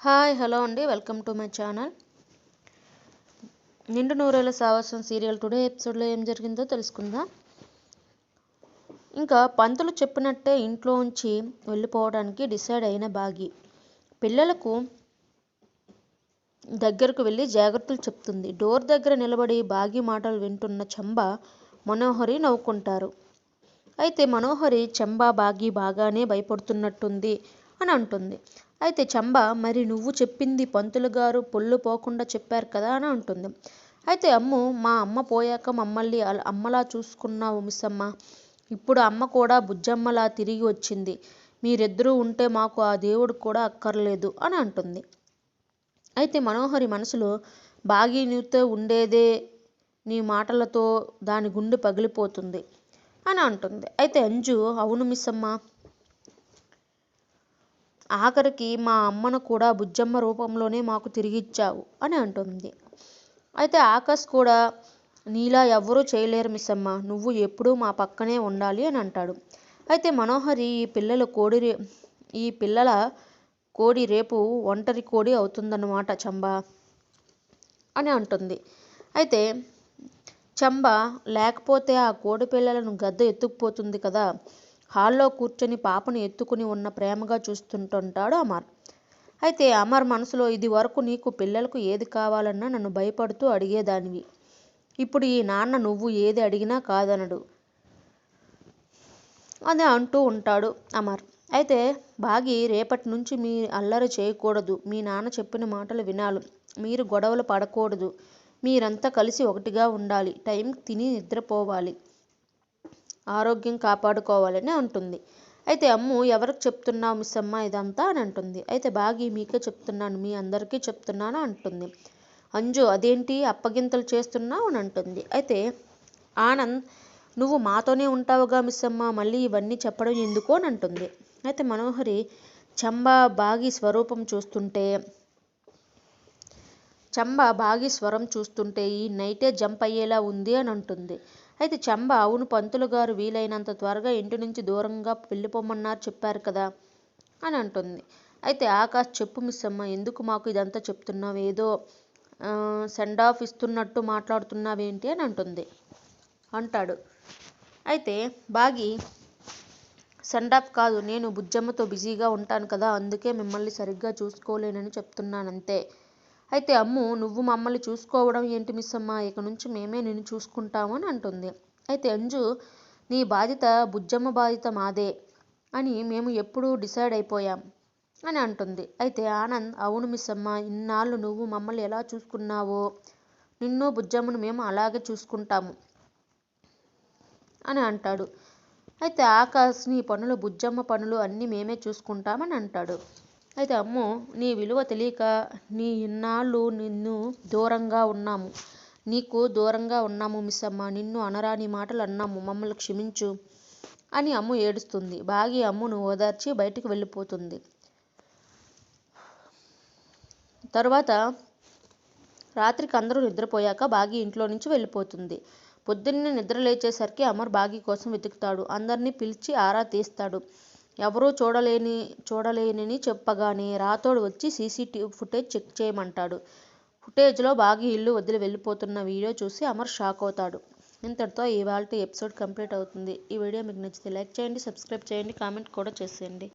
Hi hello అండి. Welcome to my channel. నిండు నూరేళ్ళ సావాసం సీరియల్ టుడే ఎపిసోడ్లో ఏం జరిగిందో తెలుసుకుందాం. ఇంకా పంతులు చెప్పినట్టే ఇంట్లో ఉంచి వెళ్ళిపోవడానికి డిసైడ్ అయిన బాగి. పిల్లలకు దగ్గరకు వెళ్ళి జాగ్రత్తలు చెప్తుంది. డోర్ దగ్గర నిలబడి బాగి మాటలు వింటున్న చంబ మనోహరి నవ్వుకుంటారు. అయితే మనోహరి చంబా బాగి బాగానే భయపడుతున్నట్టుంది అని అంటుంది. అయితే చంబ మరి నువ్వు చెప్పింది పంతులు గారు పొల్లు పోకుండా చెప్పారు కదా అని అంటుంది. అయితే అమ్ము మా అమ్మ పోయాక మమ్మల్ని అమ్మలా చూసుకున్నావు మిస్సమ్మ. ఇప్పుడు అమ్మ కూడా బుజ్జమ్మలా తిరిగి వచ్చింది. మీరిద్దరూ ఉంటే మాకు ఆ దేవుడు కూడా అక్కర్లేదు అని అంటుంది. అయితే మనోహరి మనసులో బాగి నీతో ఉండేదే నీ మాటలతో దాని గుండె పగిలిపోతుంది అని అంటుంది. అయితే అంజు అవును మిస్సమ్మ. ఆఖరికి మా అమ్మను కూడా బుజ్జమ్మ రూపంలోనే మాకు తిరిగిచ్చావు అని అంటుంది. అయితే ఆకాష్ కూడా నీలా ఎవ్వరూ చేయలేరు మిస్సమ్మ. నువ్వు ఎప్పుడూ మా పక్కనే ఉండాలి అని అంటాడు. అయితే మనోహరి ఈ పిల్లల కోడి రే- ఈ పిల్లల కోడి రేపు ఒంటరి కోడి అవుతుందన్నమాట చంబ అని అంటుంది. అయితే చంబ లేకపోతే ఆ కోడి పిల్లలను గద్ద ఎత్తుకుపోతుంది కదా. హాల్లో కూర్చొని పాపను ఎత్తుకుని ఉన్న ప్రేమగా చూస్తుంటుంటాడు అమర్. అయితే అమర్ మనసులో ఇది వరకు నీకు పిల్లలకు ఏది కావాలన్నా నన్ను భయపడుతూ అడిగేదానివి. ఇప్పుడు ఈ నాన్న నువ్వు ఏది అడిగినా కాదనడు. అని అంటూ ఉంటాడు అమర్. అయితే బాగి రేపటి నుంచి మీ అల్లరి చేయకూడదు. మీ నాన్న చెప్పిన మాటలు వినాలి. మీరు గొడవలు పడకూడదు. మీరంతా కలిసి ఒకటిగా ఉండాలి. టైంకి తిని నిద్రపోవాలి. ఆరోగ్యం కాపాడుకోవాలని అంటుంది. అయితే అమ్ము ఎవరికి చెప్తున్నావు మిస్ అమ్మ ఇదంతా? అని అంటుంది. అయితే బాగి మీకే చెప్తున్నాను మీ అందరికీ చెప్తున్నాను అంటుంది. అంజు అదేంటి? అప్పగింతలు చేస్తున్నావు? అని అంటుంది. అయితే ఆనంద్ నువ్వు మాతోనే ఉంటావుగా మిస్ అమ్మ మళ్ళీ ఇవన్నీ చెప్పడం ఎందుకు? అని అంటుంది. అయితే మనోహరి చంబా బాగి స్వరూపం చూస్తుంటే చంబ బాగి స్వరం చూస్తుంటే ఈ నైటే జంప్ అయ్యేలా ఉంది అని అంటుంది. అయితే చెంబ అవును పంతులు గారు వీలైనంత త్వరగా ఇంటి నుంచి దూరంగా వెళ్ళిపోమన్నారు చెప్పారు కదా అని అంటుంది. అయితే ఆకాష్ చెప్పు మిస్ అమ్మ ఎందుకు మాకు ఇదంతా చెప్తున్నావు? ఏదో సెండ్ ఆఫ్ ఇస్తున్నట్టు మాట్లాడుతున్నావేంటి అని అంటుంది. అంటాడు. అయితే బాగి సెండ్ ఆఫ్ కాదు నేను బుజ్జమ్మతో బిజీగా ఉంటాను కదా అందుకే మిమ్మల్ని సరిగ్గా చూసుకోలేనని చెప్తున్నానంతే అయితే అమ్ము నువ్వు మమ్మల్ని చూసుకోవడం ఏంటి మిస్ అమ్మ ఇక నుంచి మేమే నిన్ను చూసుకుంటాము అని అంటుంది. అయితే అంజు నీ బాధ్యత బుజ్జమ్మ బాధ్యత మాదే అని మేము ఎప్పుడూ డిసైడ్ అయిపోయాం అని అంటుంది. అయితే ఆనంద్ అవును మిస్ అమ్మ ఇన్నాళ్ళు నువ్వు మమ్మల్ని ఎలా చూసుకున్నావో? నిన్ను బుజ్జమ్మను మేము అలాగే చూసుకుంటాము అని అంటాడు. అయితే ఆకాశ్ నీ పనులు బుజ్జమ్మ పనులు అన్నీ మేమే చూసుకుంటామని అంటాడు. అయితే అమ్మో నీ విలువ తెలియక నీ ఇన్నాళ్ళు నిన్ను దూరంగా ఉన్నాము. నీకు దూరంగా ఉన్నాము మిస్ అమ్మ నిన్ను అనరాని మాటలు అన్నాము. మమ్మల్ని క్షమించు అని అమ్ము ఏడుస్తుంది. బాగి అమ్మును ఓదార్చి బయటికి వెళ్ళిపోతుంది. తరువాత రాత్రికి అందరూ నిద్రపోయాక బాగి ఇంట్లో నుంచి వెళ్ళిపోతుంది. పొద్దున్నే నిద్ర లేచేసరికి అమర్ బాగి కోసం వెతుకుతాడు. అందరినీ పిలిచి ఆరా తీస్తాడు. ఎవరూ చూడలేని చూడలేనని చెప్పగానే రాతోడు వచ్చి సీసీటీవీ ఫుటేజ్ చెక్ చేయమంటాడు. ఫుటేజ్లో బాగి ఇల్లు వదిలి వెళ్ళిపోతున్న వీడియో చూసి అమర్ షాక్ అవుతాడు. ఇంతటితో ఇవాళ ఎపిసోడ్ కంప్లీట్ అవుతుంది. ఈ వీడియో మీకు నచ్చితే లైక్ చేయండి సబ్స్క్రైబ్ చేయండి కామెంట్ కూడా చేసేయండి.